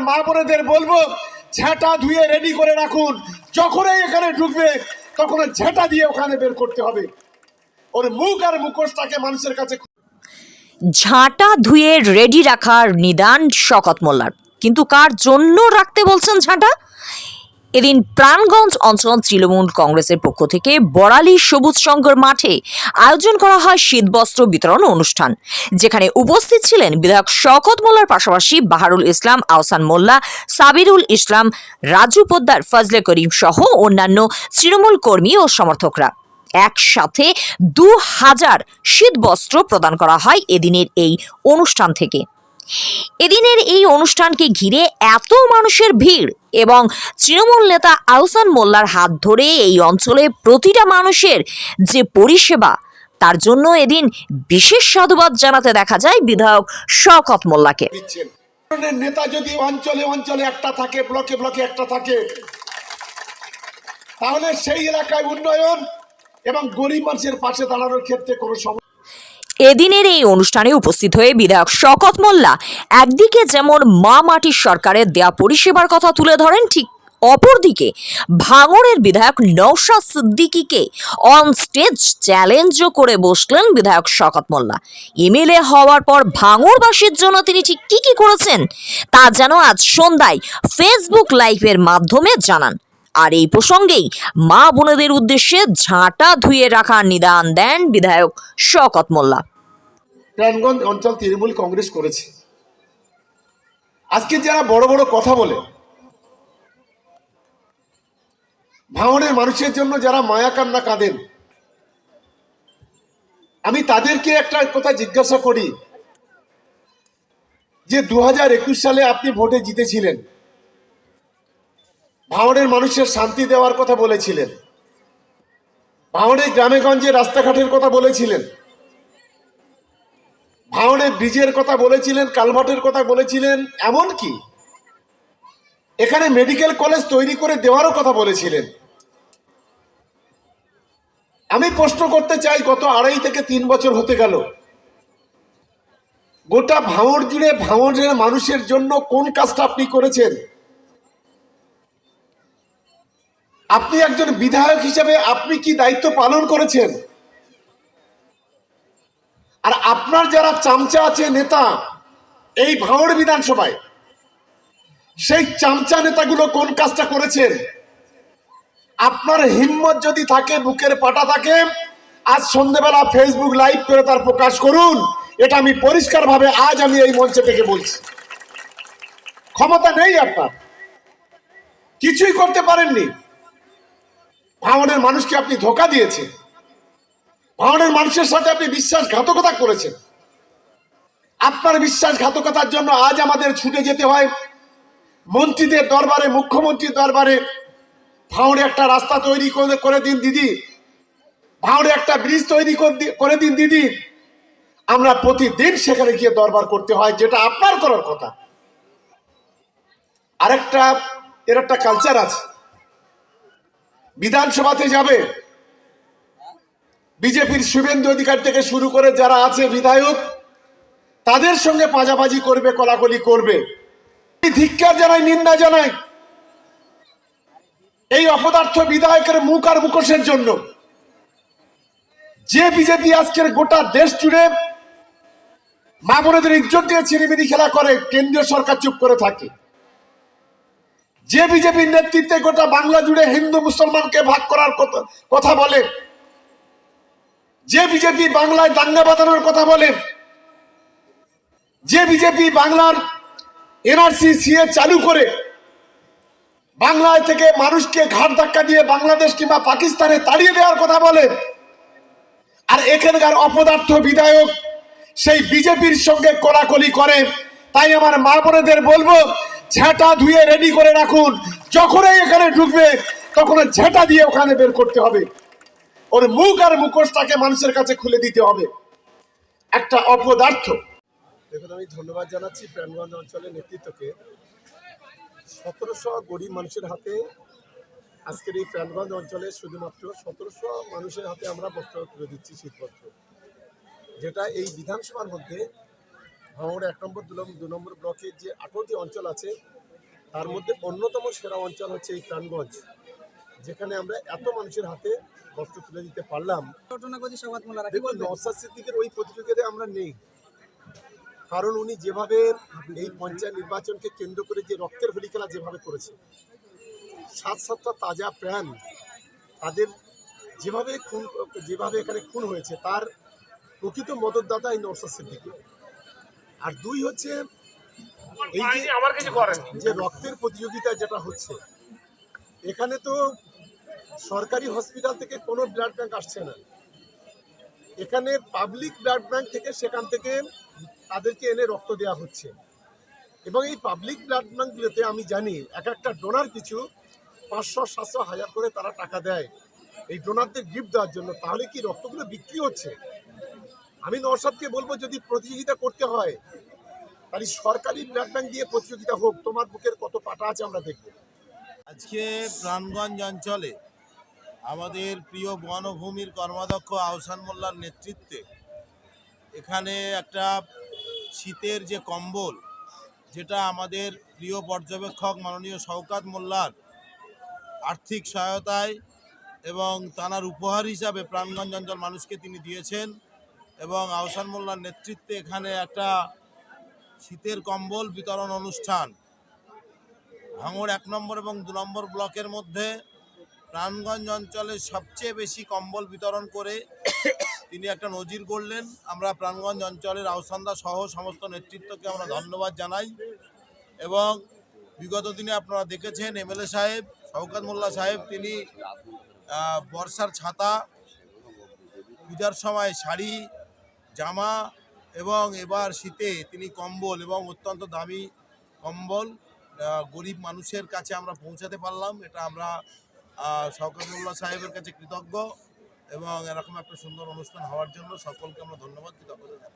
মা বোনেদের বলব, ঝেঁটা ধুয়ে রেডি করে রাখুন। যখনই এখানে ঢুকবে, তখন ঝেঁটা দিয়ে ওখানে বের করতে হবে। ওর মুখ আর মুখোশটাকে মানুষের কাছে ঝাঁটা ধুয়ে রেডি রাখার নিদান শকত মোল্লার। কিন্তু কার জন্য রাখতে বলছেন ঝাঁটা? এদিন প্রাণগঞ্জ অঞ্চল তৃণমূল কংগ্রেসের পক্ষ থেকে বড়ালি সবুজ সংঘর মাঠে আয়োজন করা হয় শীতবস্ত্র বিতরণ অনুষ্ঠান, যেখানে উপস্থিত ছিলেন বিধায়ক শকত মোল্লার পাশাপাশি বাহারুল ইসলাম, আহসান মোল্লা, সাবিরুল ইসলাম, রাজু পোদ্দার, ফজলে করিম সহ অন্যান্য তৃণমূল কর্মী ও সমর্থকরা। একসাথে দু হাজার শীতবস্ত্র প্রদান করা হয় এদিনের এই অনুষ্ঠান থেকে। এদিনের এই অনুষ্ঠানকে ঘিরে এত মানুষের ভিড় এবং তৃণমূল নেতা আহসান মোল্লার হাত ধরে এই অঞ্চলে প্রতিটা মানুষের যে পরিষেবা, তার জন্য এদিন বিশেষ সাধুবাদ জানাতে দেখা যায় বিধায়ক শওকত মোল্লাকে। নেতা যদি অঞ্চলে অঞ্চলে একটা থাকে, ব্লকে ব্লকে একটা থাকে, তাহলে সেই এলাকায় উন্নয়ন এবং গরিব মানুষের পাশে দাঁড়ানোর ক্ষেত্রে কোনো সমস্যা এদিনের এই অনুষ্ঠানে উপস্থিত হয়ে বিধায়ক শকত মোল্লা একদিকে যেমন মা মাটির সরকারের দেয়া পরিষেবার কথা তুলে ধরেন, ঠিক অপরদিকে ভাঙড়ের বিধায়ক নৌশাদ সিদ্দিকিকে অন স্টেজ চ্যালেঞ্জও করে বসলেন বিধায়ক শকত মোল্লা। এমএলএ হওয়ার পর ভাঙড়বাসীর জন্য তিনি ঠিক কী কী করেছেন তা যেন আজ সন্ধ্যায় ফেসবুক লাইভের মাধ্যমে জানান। আর এই প্রসঙ্গেই মা বোনেদের উদ্দেশ্যে ঝাঁটা ধুয়ে রাখার নিদান দেন বিধায়ক শকত মোল্লা। প্রাণগঞ্জ অঞ্চল তৃণমূল কংগ্রেস করেছে। আজকে যারা বড় বড় কথা বলে, ভাঙনের মানুষের জন্য যারা মায়া কান্না কাঁদেন, আমি তাদেরকে একটা কথা জিজ্ঞাসা করি যে দু হাজার একুশ সালে আপনি ভোটে জিতেছিলেন। ভাঙনের মানুষের শান্তি দেওয়ার কথা বলেছিলেন। ভাঙনের গ্রামে গঞ্জে রাস্তাঘাটের কথা বলেছিলেন। ভাঙনে ব্রিজের কথা বলেছিলেন কালভার্টের কথা বলেছিলেন এমন কি এখানে মেডিকেল কলেজ তৈরি করে দেওয়ারও কথা বলেছিলেন। আমি প্রশ্ন করতে চাই, গত আড়াই থেকে তিন বছর হতে গেল। গোটা ভাঙড় জুড়ে ভাঙড়ের মানুষের জন্য কোন কাজটা আপনি করেছেন? আপনি একজন বিধায়ক হিসেবে আপনি কি দায়িত্ব পালন করেছেন? আর আপনার যারা চামচা আছে নেতা, এই ভাঙড় বিধানসভায়, সেই চামচা নেতাগুলো কোন কাজটা করেছেন? আপনার হিম্মত যদি থাকে, বুকের পাটা থাকে, আজ সন্ধ্যেবেলা ফেসবুক লাইভ করে তার প্রকাশ করুন। এটা আমি পরিষ্কারভাবে আজ আমি এই মঞ্চে থেকে বলছি। ক্ষমতা নেই আপনার। কিছুই করতে পারেননি। ভাঙনের মানুষকে আপনি ধোকা দিয়েছেন। ভাঙনের মানুষের সাথে আপনি বিশ্বাসঘাতকতা করেছেন। আপনার বিশ্বাসঘাতকতার জন্য আজ আমাদের ছুটে যেতে হয় মন্ত্রীদের দরবারে, মুখ্যমন্ত্রীর দরবারে। ভাঙড়ে একটা রাস্তা তৈরি করে দিন দিদি। ভাঙড়ে একটা ব্রিজ তৈরি করে দিন দিদি। আমরা প্রতিদিন সেখানে গিয়ে দরবার করতে হয়, যেটা আপনার করার কথা। আরেকটা, এর একটা কালচার আছে। বিধানসভাতে যাবে। বিজেপির শুভেন্দু অধিকার থেকে শুরু করে যারা আছে বিধায়ক, তাদের সঙ্গে পাজাবাজি করবে, কলাকলি করবে। আমি ধিক্কার জানাই, নিন্দা জানাই। এই অপদার্থ বিধায়কের মুখ আর মুখোশের জন্য। যে বিজেপি আজকের গোটা দেশ জুড়ে মা বোনেদের ইজ্জত দিয়ে ছিনিমিনি খেলা করে, কেন্দ্রীয় সরকার চুপ করে থাকে। যে বিজেপির নেতৃত্বে গোটা বাংলা জুড়ে হিন্দু মুসলমানকে ভাগ করার কথা- বলে, যে বিজেপি বাংলায় দাঙ্গা বাঁধানোর কথা বলে, যে বিজেপি বাংলার এনআরসি, সিএ চালু করে, বাংলায় থেকে মানুষকে ঘাট ধাক্কা দিয়ে বাংলাদেশ কিংবা পাকিস্তানে তাড়িয়ে দেওয়ার কথা বলে, আর এখানকার অপদার্থ বিধায়ক সেই বিজেপির সঙ্গে কোলাকলি করে। তাই আমার মা বোনেদের বলব ঝেঁটা ধুয়ে রেডি করে রাখুন। যখনই এখানে ঢুকবে তখন ঝেঁটা দিয়ে ওখানে বের করতে হবে। ওর মুখ আর মুখোশটাকে মানুষের কাছে খুলে দিতে হবে। একটা অপদার্থ। দেখুন, আমি ধন্যবাদ জানাচ্ছি প্রাণগঞ্জ অঞ্চলের নেতৃত্বকে। সতেরোশো গরিব মানুষের হাতে আজকের এই প্রাণগঞ্জ অঞ্চলে শুধুমাত্র সতেরোশো মানুষের হাতে আমরা বস্ত্র তুলে দিচ্ছি শীতবস্ত্র। যেটা এই বিধানসভার মধ্যে ভাঙড় এক নম্বর, দু নম্বর দু নম্বর ব্লকের যে আঠারোটি অঞ্চল আছে, তার মধ্যে অন্যতম সেরা অঞ্চল হচ্ছে এই প্রাণগঞ্জ, যেখানে আমরা এত মানুষের হাতে বস্ত্র তুলে দিতে পারলাম। দেখুন ওই প্রতিযোগিতায় আমরা নেই। কারণ উনি যেভাবে এই পঞ্চায়েত নির্বাচনকে কেন্দ্র করে যে রক্তের হোলি খেলা যেভাবে করেছে, সাত সাতটা তাজা প্রাণ তাদের যেভাবে খুন, যেভাবে এখানে খুন হয়েছে, তার প্রকৃত মদতদাতা এই নওসাদ সিদ্দিকি আর দুই হচ্ছে এই যে যে রক্তের প্রতিযোগিতা যেটা হচ্ছে এখানে তো সরকারি হসপিটাল থেকে কোনো ব্লাড ব্যাংক আসছে না। এখানে পাবলিক ব্লাড ব্যাংক থেকে সেখান থেকে তাদেরকে এনে রক্ত দেওয়া হচ্ছে। এবং এই পাবলিক ব্লাড ব্যাংকগুলোতে আমি জানি এক একটা ডোনার কিছু পাঁচশো সাতশো হাজার করে তারা টাকা দেয়। এই ডোনারদের গিফট দেওয়ার জন্য। তাহলে কি রক্তগুলো বিক্রি হচ্ছে? আমি নরসাদকে বলব, যদি প্রতিযোগিতা করতে হয়, তাহলে সরকারি ব্লাড ব্যাংক দিয়ে প্রতিযোগিতা হোক, তোমার বুকের কত পাটা আছে আমরা দেখব। আজকে প্রাণগঞ্জ অঞ্চলে আমাদের প্রিয় বনভূমির কর্মাধ্যক্ষ আহসান মোল্লার নেতৃত্বে এখানে একটা শীতের যে কম্বল, যেটা আমাদের প্রিয় পর্যবেক্ষক মাননীয় শওকাত মোল্লার আর্থিক সহায়তায় এবং তানার উপহার হিসাবে প্রাণগঞ্জ অঞ্চল মানুষকে তিনি দিয়েছেন। এবং আহসান মোল্লার নেতৃত্বে এখানে একটা শীতের কম্বল বিতরণ অনুষ্ঠান। ভাঙড় এক নম্বর এবং দু নম্বর ব্লকের মধ্যে প্রাণগঞ্জ অঞ্চলে সবচেয়ে বেশি কম্বল বিতরণ করে তিনি একটা নজির করলেন আমরা প্রাণগঞ্জ অঞ্চলের আওসান্দা সহ সমস্ত নেতৃত্বকে আমরা ধন্যবাদ জানাই এবং বিগত দিনে আপনারা দেখেছেন এমএলএ সাহেব, শওকাত মোল্লা সাহেব তিনি বর্ষার ছাতা, পূজার সময় শাড়ি জামা এবং এবার শীতে তিনি কম্বল এবং অত্যন্ত দামি কম্বল গরিব মানুষের কাছে আমরা পৌঁছাতে পারলাম। এটা আমরা শওকতুল্লাহ সাহেবের কাছে কৃতজ্ঞ এবং এরকম একটা সুন্দর অনুষ্ঠান হওয়ার জন্য সকলকে আমরা ধন্যবাদ, কৃতজ্ঞতা